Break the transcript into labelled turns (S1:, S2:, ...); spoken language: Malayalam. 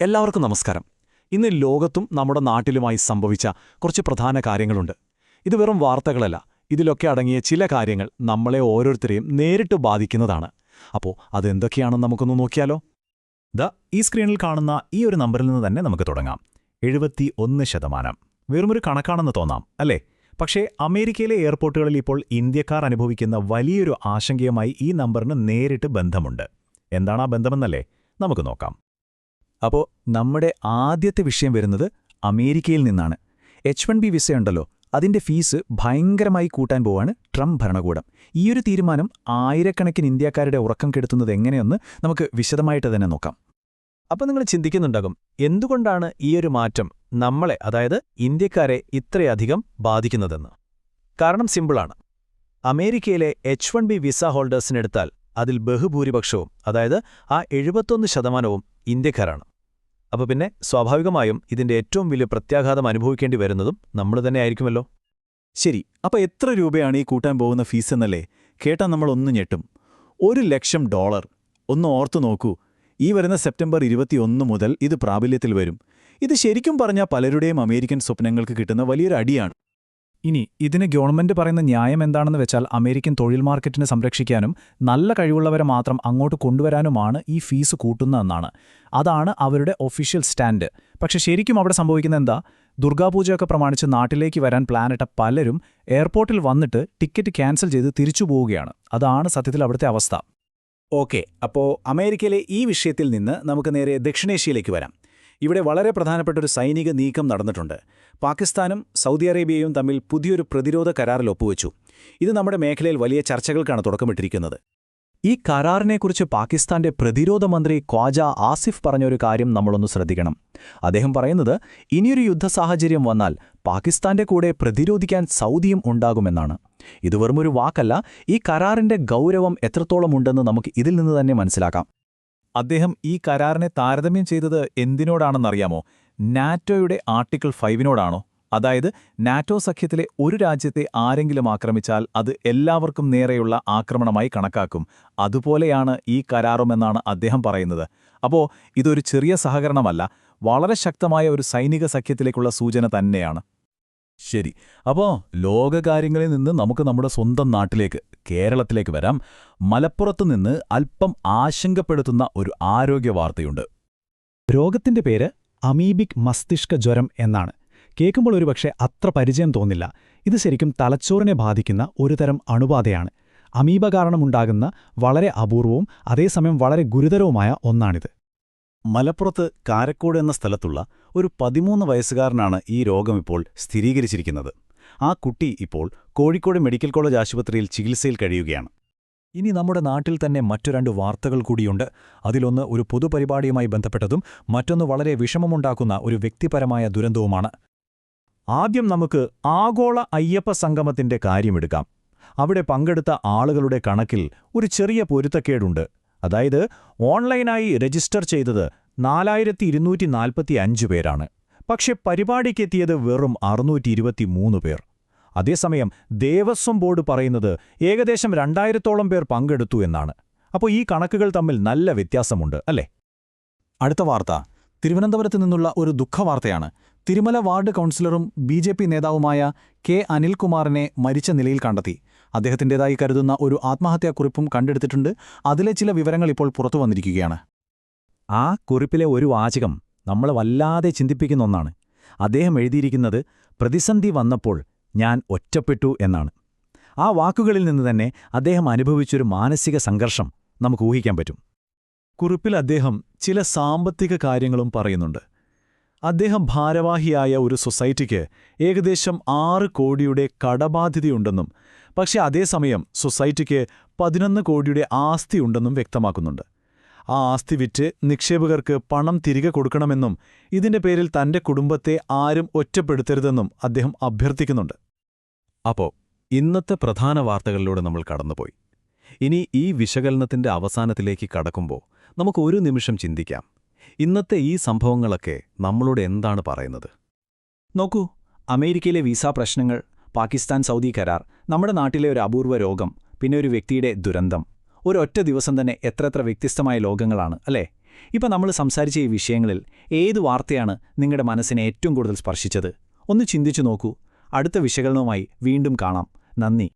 S1: എല്ലാവർക്കും നമസ്കാരം. ഇന്ന് ലോകത്തും നമ്മുടെ നാട്ടിലുമായി സംഭവിച്ച കുറച്ച് പ്രധാന കാര്യങ്ങളുണ്ട്. ഇത് വെറും വാർത്തകളല്ല. ഇതിലൊക്കെ അടങ്ങിയ ചില കാര്യങ്ങൾ നമ്മളെ ഓരോരുത്തരെയും നേരിട്ട് ബാധിക്കുന്നതാണ്. അപ്പോൾ അതെന്തൊക്കെയാണെന്ന് നമുക്കൊന്ന് നോക്കിയാലോ?
S2: ദ ഈ സ്ക്രീനിൽ കാണുന്ന ഈ ഒരു നമ്പറിൽ നിന്ന് തന്നെ നമുക്ക് തുടങ്ങാം. എഴുപത്തി ഒന്ന് ശതമാനം. വെറുമൊരു കണക്കാണെന്ന് തോന്നാം അല്ലേ? പക്ഷേ അമേരിക്കയിലെ എയർപോർട്ടുകളിൽ ഇപ്പോൾ ഇന്ത്യക്കാർ അനുഭവിക്കുന്ന വലിയൊരു ആശങ്കയുമായി ഈ നമ്പറിന് നേരിട്ട് ബന്ധമുണ്ട്. എന്താണ് ആ ബന്ധമെന്നല്ലേ? നമുക്ക് നോക്കാം.
S3: അപ്പോൾ നമ്മുടെ ആദ്യത്തെ വിഷയം വരുന്നത് അമേരിക്കയിൽ നിന്നാണ്. എച്ച് വൺ ബി വിസയുണ്ടല്ലോ അതിന്റെ ഫീസ് ഭയങ്കരമായി കൂട്ടാൻ പോവാണ് ട്രംപ് ഭരണകൂടം. ഈയൊരു തീരുമാനം ആയിരക്കണക്കിന് ഇന്ത്യക്കാരുടെ ഉറക്കം കെടുത്തുന്നത് എങ്ങനെയെന്ന് നമുക്ക് വിശദമായിട്ട് തന്നെ നോക്കാം.
S1: അപ്പോൾ നിങ്ങൾ ചിന്തിക്കുന്നുണ്ടാകും എന്തുകൊണ്ടാണ് ഈയൊരു മാറ്റം നമ്മളെ അതായത് ഇന്ത്യക്കാരെ ഇത്രയധികം ബാധിക്കുന്നതെന്ന്? കാരണം സിമ്പിളാണ്. അമേരിക്കയിലെ എച്ച് വൺ ബി വിസ ഹോൾഡേഴ്സിനെടുത്താൽ അതിൽ ബഹുഭൂരിപക്ഷവും അതായത് ആ എഴുപത്തൊന്ന് ശതമാനവും ഇന്ത്യക്കാരാണ്. അപ്പോൾ പിന്നെ സ്വാഭാവികമായും ഇതിന്റെ ഏറ്റവും വലിയ പ്രത്യാഘാതം അനുഭവിക്കേണ്ടി വരുന്നതും നമ്മൾ തന്നെ ആയിരിക്കുമല്ലോ.
S3: ശരി അപ്പൊ എത്ര രൂപയാണ് ഈ കൂട്ടാൻ പോകുന്ന ഫീസ് എന്നല്ലേ? കേട്ടാൽ നമ്മൾ ഒന്ന് ഞെട്ടും. ഒരു ലക്ഷം ഡോളർ. ഒന്ന് ഓർത്തു നോക്കൂ. ഈ വരുന്ന സെപ്റ്റംബർ ഇരുപത്തിയൊന്ന് മുതൽ ഇത് പ്രാബല്യത്തിൽ വരും. ഇത് ശരിക്കും പറഞ്ഞാൽ പലരുടെയും അമേരിക്കൻ സ്വപ്നങ്ങൾക്ക് കിട്ടുന്ന വലിയൊരു അടിയാണ്.
S2: ഇനി ഇതിന് ഗവൺമെന്റ് പറയുന്ന ന്യായം എന്താണെന്ന് വെച്ചാൽ അമേരിക്കൻ തൊഴിൽ മാർക്കറ്റിനെ സംരക്ഷിക്കാനും നല്ല കഴിവുള്ളവരെ മാത്രം അങ്ങോട്ട് കൊണ്ടുവരാനുമാണ് ഈ ഫീസ് കൂട്ടുന്നതെന്നാണ്. അതാണ് അവരുടെ ഒഫീഷ്യൽ സ്റ്റാൻഡ് പക്ഷെ ശരിക്കും അവിടെ സംഭവിക്കുന്ന എന്താ? ദുർഗാപൂജയൊക്കെ പ്രമാണിച്ച് നാട്ടിലേക്ക് വരാൻ പ്ലാനിട്ട പലരും എയർപോർട്ടിൽ വന്നിട്ട് ടിക്കറ്റ് ക്യാൻസൽ ചെയ്ത് തിരിച്ചു പോവുകയാണ്. അതാണ് സത്യത്തിൽ അവിടുത്തെ അവസ്ഥ.
S3: ഓക്കെ അപ്പോൾ അമേരിക്കയിലെ ഈ വിഷയത്തിൽ നിന്ന് നമുക്ക് നേരെ ദക്ഷിണേഷ്യയിലേക്ക് വരാം. ഇവിടെ വളരെ പ്രധാനപ്പെട്ട ഒരു സൈനിക നീക്കം നടന്നിട്ടുണ്ട്. പാകിസ്ഥാനും സൗദി അറേബ്യയും തമ്മിൽ പുതിയൊരു പ്രതിരോധ കരാറിൽ ഒപ്പുവെച്ചു. ഇത് നമ്മുടെ മേഖലയിൽ വലിയ ചർച്ചകൾക്കാണ് തുടക്കമിട്ടിരിക്കുന്നത്.
S1: ഈ കരാറിനെക്കുറിച്ച് പാകിസ്ഥാന്റെ പ്രതിരോധ മന്ത്രി ഖ്വാജ ആസിഫ് പറഞ്ഞൊരു കാര്യം നമ്മളൊന്ന് ശ്രദ്ധിക്കണം. അദ്ദേഹം പറയുന്നത് ഇനിയൊരു യുദ്ധസാഹചര്യം വന്നാൽ പാകിസ്ഥാന്റെ കൂടെ പ്രതിരോധിക്കാൻ സൗദിയും ഉണ്ടാകുമെന്നാണ്. ഇത് വെറുമൊരു വാക്കല്ല ഈ കരാറിന്റെ ഗൗരവം എത്രത്തോളം ഉണ്ടെന്ന് നമുക്ക് ഇതിൽ നിന്ന് തന്നെ മനസ്സിലാക്കാം.
S2: അദ്ദേഹം ഈ കരാറിനെ താരതമ്യം ചെയ്തത് എന്തിനോടാണെന്നറിയാമോ? നാറ്റോയുടെ ആർട്ടിക്കിൾ ഫൈവിനോടാണോ? അതായത് നാറ്റോ സഖ്യത്തിലെ ഒരു രാജ്യത്തെ ആരെങ്കിലും ആക്രമിച്ചാൽ അത് എല്ലാവർക്കും നേരെയുള്ള ആക്രമണമായി കണക്കാക്കും. അതുപോലെയാണ് ഈ കരാറുമെന്നാണ് അദ്ദേഹം പറയുന്നത്. അപ്പോൾ ഇതൊരു ചെറിയ സഹകരണമല്ല വളരെ ശക്തമായ ഒരു സൈനിക സഖ്യത്തിലേക്കുള്ള സൂചന തന്നെയാണ്.
S3: ശരി. അപ്പോൾ ലോകകാര്യങ്ങളിൽ നിന്ന് നമുക്ക് നമ്മുടെ സ്വന്തം നാട്ടിലേക്ക് കേരളത്തിലേക്ക് വരാം. മലപ്പുറത്ത് നിന്ന് അല്പം ആശങ്കപ്പെടുത്തുന്ന ഒരു ആരോഗ്യ വാർത്തയുണ്ട്.
S4: രോഗത്തിന്റെ പേര് അമീബിക് മസ്തിഷ്ക ജ്വരം എന്നാണ്. കേൾക്കുമ്പോൾ ഒരുപക്ഷെ അത്ര പരിചയം തോന്നില്ല. ഇത് ശരിക്കും തലച്ചോറിനെ ബാധിക്കുന്ന ഒരുതരം അണുബാധയാണ്. അമീബ കാരണമുണ്ടാകുന്ന വളരെ അപൂർവവും അതേസമയം വളരെ ഗുരുതരവുമായ ഒന്നാണിത്.
S3: മലപ്പുറത്ത് കാരക്കോട് എന്ന സ്ഥലത്തുള്ള ഒരു പതിമൂന്ന് വയസ്സുകാരനാണ് ഈ രോഗം ഇപ്പോൾ സ്ഥിരീകരിച്ചിരിക്കുന്നത്. ആ കുട്ടി ഇപ്പോൾ കോഴിക്കോട് മെഡിക്കൽ കോളേജ് ആശുപത്രിയിൽ ചികിത്സയിൽ കഴിയുകയാണ്.
S1: ഇനി നമ്മുടെ നാട്ടിൽ തന്നെ മറ്റു രണ്ട് വാർത്തകൾ കൂടിയുണ്ട്. അതിലൊന്ന് ഒരു പൊതുപരിപാടിയുമായി ബന്ധപ്പെട്ടതും മറ്റൊന്ന് വളരെ വിഷമമുണ്ടാക്കുന്ന ഒരു വ്യക്തിപരമായ ദുരന്തവുമാണ്. ആദ്യം നമുക്ക് ആഗോള അയ്യപ്പ സംഗമത്തിന്റെ കാര്യമെടുക്കാം അവിടെ പങ്കെടുത്ത ആളുകളുടെ കണക്കിൽ ഒരു ചെറിയ പൊരുത്തക്കേടുണ്ട്. അതായത് ഓൺലൈനായി രജിസ്റ്റർ ചെയ്തത് നാലായിരത്തി ഇരുന്നൂറ്റി നാൽപ്പത്തി അഞ്ച് പേരാണ്. പക്ഷെ പരിപാടിക്കെത്തിയത് വെറും അറുന്നൂറ്റി ഇരുപത്തിമൂന്ന് പേർ. അതേസമയം ദേവസ്വം ബോർഡ് പറയുന്നത് ഏകദേശം രണ്ടായിരത്തോളം പേർ പങ്കെടുത്തു എന്നാണ്. അപ്പോൾ ഈ കണക്കുകൾ തമ്മിൽ നല്ല വ്യത്യാസമുണ്ട് അല്ലേ? അടുത്ത വാർത്ത. തിരുവനന്തപുരത്ത് നിന്നുള്ള ഒരു ദുഃഖവാർത്തയാണ്. തിരുമല വാർഡ് കൗൺസിലറും ബി നേതാവുമായ കെ അനിൽകുമാറിനെ മരിച്ച നിലയിൽ കണ്ടെത്തി. അദ്ദേഹത്തിന്റെതായി കരുതുന്ന ഒരു ആത്മഹത്യാക്കുറിപ്പും കണ്ടെടുത്തിട്ടുണ്ട്. അതിലെ ചില വിവരങ്ങൾ ഇപ്പോൾ പുറത്തു വന്നിരിക്കുകയാണ്.
S3: ആ കുറിപ്പിലെ ഒരു വാചകം നമ്മൾ വല്ലാതെ ചിന്തിപ്പിക്കുന്ന ഒന്നാണ്. അദ്ദേഹം എഴുതിയിരിക്കുന്നത് പ്രതിസന്ധി വന്നപ്പോൾ ഞാൻ ഒറ്റപ്പെട്ടു എന്നാണ്. ആ വാക്കുകളിൽ നിന്ന് തന്നെ അദ്ദേഹം അനുഭവിച്ചൊരു മാനസിക സംഘർഷം നമുക്ക് ഊഹിക്കാൻ പറ്റും.
S1: കുറിപ്പിൽ അദ്ദേഹം ചില സാമ്പത്തിക കാര്യങ്ങളും പറയുന്നുണ്ട്. അദ്ദേഹം ഭാരവാഹിയായ ഒരു സൊസൈറ്റിക്ക് ഏകദേശം ആറ് കോടിയുടെ കടബാധ്യതയുണ്ടെന്നും പക്ഷെ അതേസമയം സൊസൈറ്റിക്ക് പതിനൊന്ന് കോടിയുടെ ആസ്തി ഉണ്ടെന്നും വ്യക്തമാക്കുന്നുണ്ട്. ആ ആസ്തി വിറ്റ് നിക്ഷേപകർക്ക് പണം തിരികെ കൊടുക്കണമെന്നും ഇതിന്റെ പേരിൽ തന്റെ കുടുംബത്തെ ആരും ഒറ്റപ്പെടുത്തരുതെന്നും അദ്ദേഹം അഭ്യർത്ഥിക്കുന്നുണ്ട്. അപ്പോൾ ഇന്നത്തെ പ്രധാന വാർത്തകളിലൂടെ നമ്മൾ കടന്നുപോയി. ഇനി ഈ വിശകലനത്തിന്റെ അവസാനത്തിലേക്ക് കടക്കുമ്പോൾ നമുക്ക് ഒരു നിമിഷം ചിന്തിക്കാം. ഇന്നത്തെ ഈ സംഭവങ്ങളൊക്കെ നമ്മളോട് എന്താണ് പറയുന്നത്?
S3: നോക്കൂ അമേരിക്കയിലെ വിസ പ്രശ്നങ്ങൾ പാകിസ്ഥാൻ സൗദി കരാർ നമ്മുടെ നാട്ടിലെ ഒരു അപൂർവ രോഗം പിന്നെ ഒരു വ്യക്തിയുടെ ദുരന്തം. ഒരൊറ്റ ദിവസം തന്നെ എത്ര എത്ര വ്യത്യസ്തമായ ലോകങ്ങളാണ് അല്ലേ?
S1: ഇപ്പം നമ്മൾ സംസാരിച്ച ഈ വിഷയങ്ങളിൽ ഏത് വാർത്തയാണ് നിങ്ങളുടെ മനസ്സിനെ ഏറ്റവും കൂടുതൽ സ്പർശിച്ചത്? ഒന്ന് ചിന്തിച്ചു നോക്കൂ. അടുത്ത വിശകലനവുമായി വീണ്ടും കാണാം. നന്ദി.